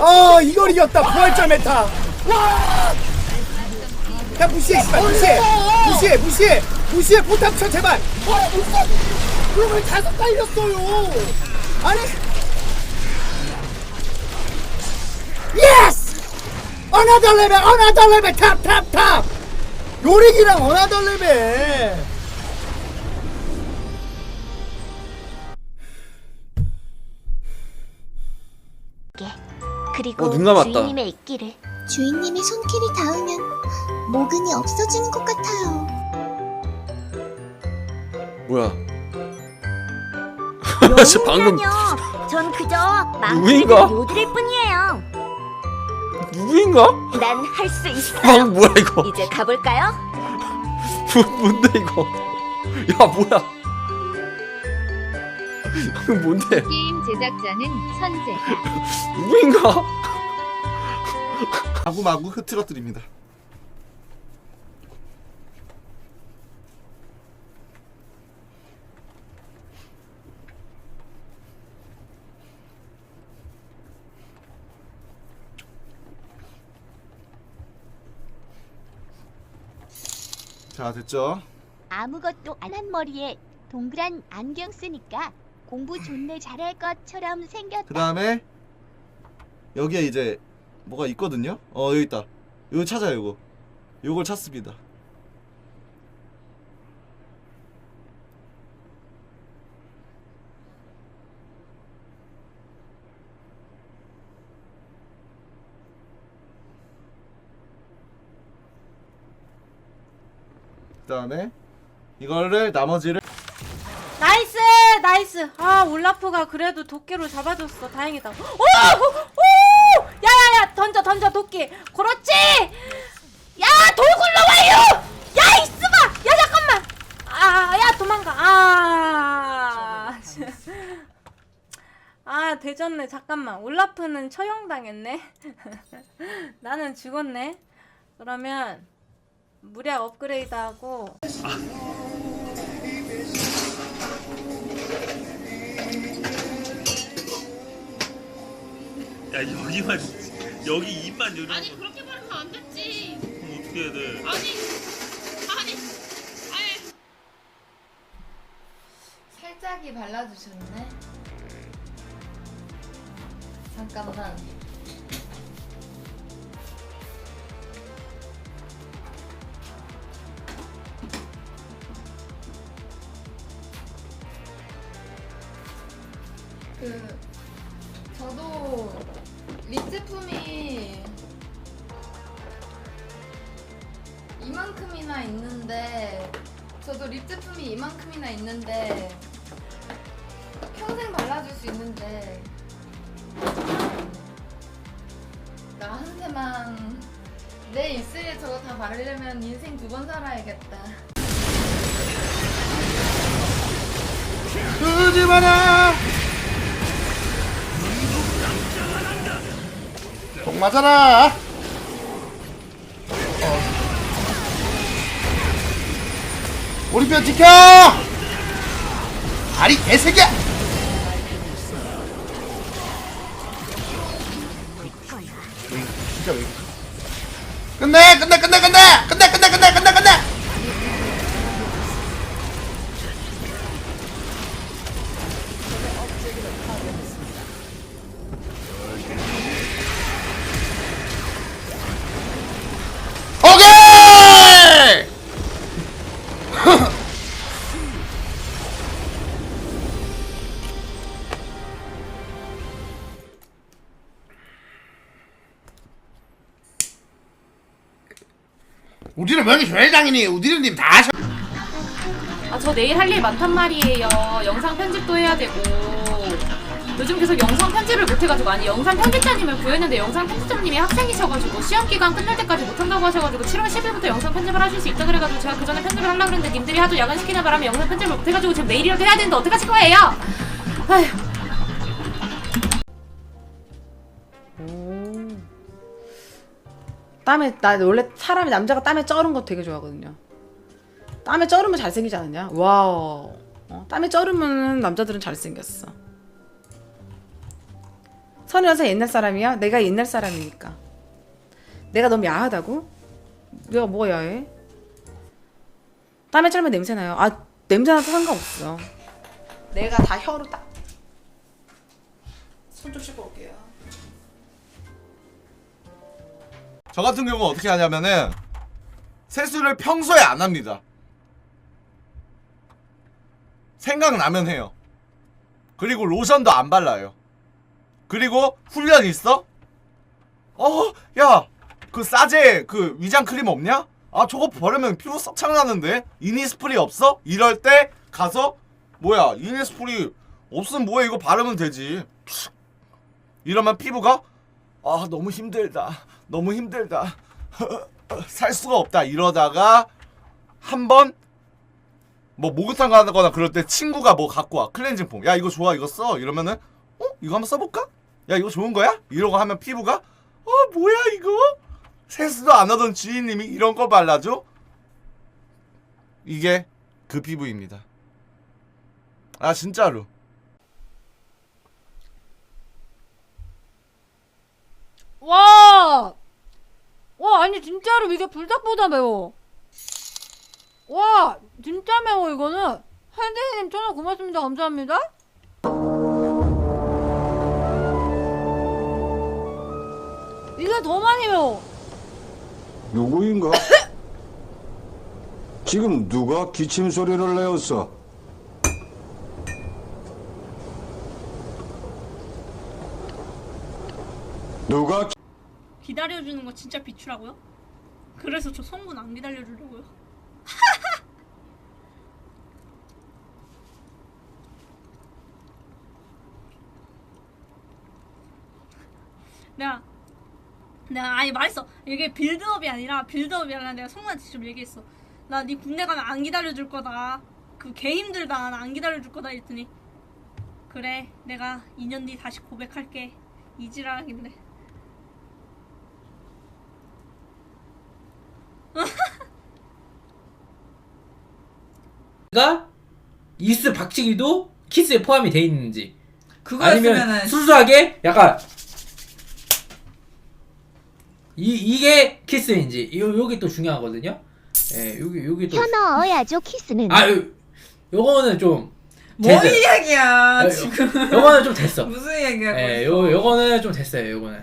어 이걸 이겼다. 부활절 메타. 와! 야 무시해 씨발. 무시해. 무시해 무시해. 무시해. 포탑 쳐 제발. 와 무시해 그러면 다섯 달렸어요. 아니. 예스 어나더 레벨 어나더 레벨 탑탑탑 요릭이랑 어나더 레벨 그리고 어, 눈 감았다. 주인님의 있기를 주인님이 손길이 닿으면 모근이 없어지는 것 같아요. 뭐야? 진짜 방금 영웅이라뇨. 전 그저 누구인가? 요들일 뿐이에요. 누구인가? 난 할 수 있어요. 방금 뭐야 이거? 이제 가볼까요? 뭐, 뭔데 이거? 야 뭐야? 방금 뭔데? 게임 제작자는 천재다. 누구인가? 마구마구 흐트러뜨립니다. 자 됐죠? 아무것도 안 한 머리에 동그란 안경 쓰니까 공부 존내 잘할 것처럼 생겼다. 그 다음에 여기에 이제 뭐가 있거든요. 어 여기 있다. 이거 찾아요 이거. 요걸 찾습니다. 그 다음에 이거를 나머지를 나이스 아 올라프가 그래도 도끼로 잡아줬어 다행이다 오! 오! 야야야 던져 던져 도끼 그렇지 야 돌굴러 와요 야 이스마 야 잠깐만 아야 도망가 아 아, 되졌네. 잠깐만. 올라프는 처형당했네. 나는 죽었네. 그러면 무력 업그레이드하고 야 여기만 여기 입만 열어 아니 그렇게 말하면 안 됐지. 그럼 어떻게 해야 돼? 아니 아니 아니 살짝이 발라주셨네. 잠깐만. 그 립 제품이 이만큼이나 있는데 저도 립 제품이 이만큼이나 있는데 평생 발라줄 수 있는데 나한테만 내 입술에 저거 다 바르려면 인생 두 번 살아야겠다. 끄지 마라. 맞아라. 어. 우리 편 지켜. 아리 개새끼야. 진짜 왜? 끝내 끝내 끝내 끝내 끝내 끝내 끝내 우리는 명예 회장이니 우디르님 다 하셔. 아, 저 내일 할 일 많단 말이에요. 영상 편집도 해야 되고. 요즘 계속 영상 편집을 못해가지고 아니 영상 편집자님을 구했는데 영상 편집자님이 학생이셔가지고 시험 기간 끝날 때까지 못한다고 하셔가지고 7월 10일부터 영상 편집을 하실 수 있다 그래가지고 제가 그 전에 편집을 하려고 그랬는데 님들이 하도 야간 시키는 바람에 영상 편집을 못해가지고 지금 내일이라도 해야 되는데 어떡하실 거예요? 아휴. 땀에 나 원래 사람이 남자가 땀에 쩔은 거 되게 좋아하거든요. 땀에 쩔으면 잘생기지 않느냐? 와우. 어, 땀에 쩔으면 남자들은 잘생겼어. 선우여사 옛날 사람이야? 내가 옛날 사람이니까. 내가 너무 야하다고? 내가 뭐가 야해? 땀에 짤면 냄새 나요. 아 냄새 나도 상관없어. 내가 다 혀로 딱. 손 좀 씻고 올게요. 저 같은 경우 어떻게 하냐면은 세수를 평소에 안 합니다. 생각나면 해요. 그리고 로션도 안 발라요. 그리고 훈련 있어? 어, 야, 그 싸제 그 위장 크림 없냐? 아, 저거 바르면 피부 썩창 나는데 이니스프리 없어? 이럴 때 가서 뭐야 이니스프리 없으면 뭐해 이거 바르면 되지. 이러면 피부가 아 너무 힘들다 너무 힘들다. 살 수가 없다. 이러다가 한 번 뭐 목욕탕 가거나 그럴 때 친구가 뭐 갖고 와. 클렌징 폼 야 이거 좋아. 이거 써. 이러면은 어? 이거 한번 써볼까? 야 이거 좋은 거야? 이러고 하면 피부가 어 뭐야 이거? 세수도 안 하던 주인님이 이런 거 발라줘? 이게 그 피부입니다. 아 진짜로 와! 와, 아니, 진짜로 이게 불닭보다 매워. 와, 진짜 매워, 이거는. 한대님 전화 고맙습니다. 감사합니다. 이게 더 많이 매워. 누구인가? 지금 누가 기침 소리를 내었어? 누가 기다려주는 거 진짜 비추라고요? 그래서 저 성분 안 기다려주려고요. 내가 내가 아니 말했어. 이게 빌드업이 아니라 빌드업이 아니라 내가 성우한테 직접 얘기했어. 나 네 군대 가면 안 기다려줄 거다. 그 개 힘들다 나 안 기다려줄 거다 했더니 그래 내가 2년 뒤 다시 고백할게. 이지랄하길래 가 이스 박치기도 키스에 포함이 돼 있는지 그거였으면은 아니면 순수하게 약간 이 이게 키스인지 요 요게 또 중요하거든요. 예, 요게 요게 또혀 넣어야죠 키스는. 아, 요, 요거는 좀 뭔 됐어요. 이야기야 요- 지금 요거는 좀 됐어. 무슨 이야기야? 예, 요 요거는 좀 됐어요. 요거는.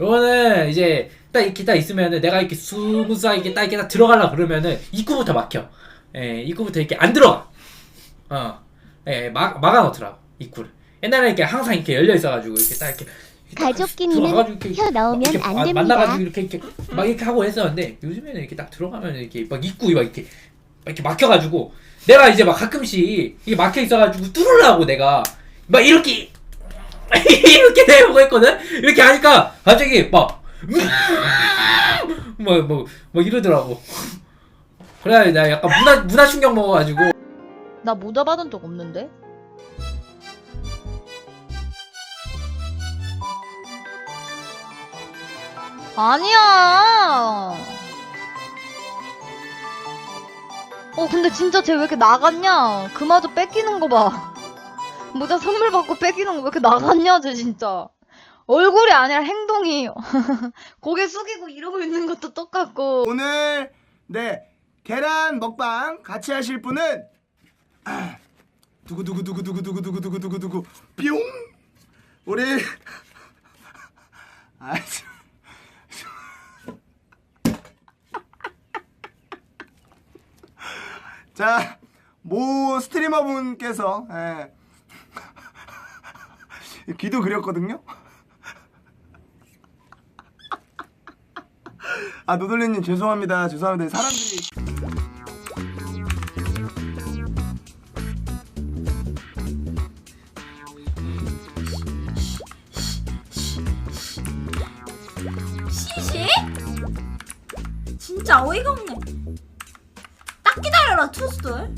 요거는 이제 딱 이렇게 딱 있으면은 내가 이렇게 스무스하게 이렇게 딱 이렇게 딱 들어가려 그러면은 입구부터 막혀. 예, 입구부터 이렇게 안 들어가. 어. 예, 막 막아 놓더라. 입구를. 옛날에 이렇게 항상 이렇게 열려 있어 가지고 이렇게 딱 이렇게 가족끼리는 혀 넣으면 이렇게 안 마- 됩니다. 만나가지고 이렇게 이렇게 막 이렇게 하고 했었는데 요즘에는 이렇게 딱 들어가면 이렇게 막 입구 막 이렇게 막 이렇게 막혀가지고 내가 이제 막 가끔씩 이게 막혀 있어가지고 뚫으려고 내가 막 이렇게 이렇게 내보고 했거든 이렇게 하니까 갑자기 막뭐뭐 뭐 이러더라고 그래 나 약간 문화 문화 충격 먹어가지고 나 모자 받은 적 없는데? 아니야. 어 근데 진짜 쟤 왜 이렇게 나갔냐? 그마저 뺏기는 거 봐. 모자 선물 받고 뺏기는 거 왜 이렇게 나갔냐 쟤 진짜. 얼굴이 아니라 행동이 고개 숙이고 이러고 있는 것도 똑같고 오늘 네 계란 먹방 같이 하실 분은 아, 두구 두구 두구 두구 두구 두구 두구 두구 두구 뿅 우리 아 참. 자, 모 스트리머 분께서 예. 귀도 그렸거든요. 아 노돌리님 죄송합니다 죄송합니다 사람들이 진짜 어이가 없네. 딱 기다려라 투스들.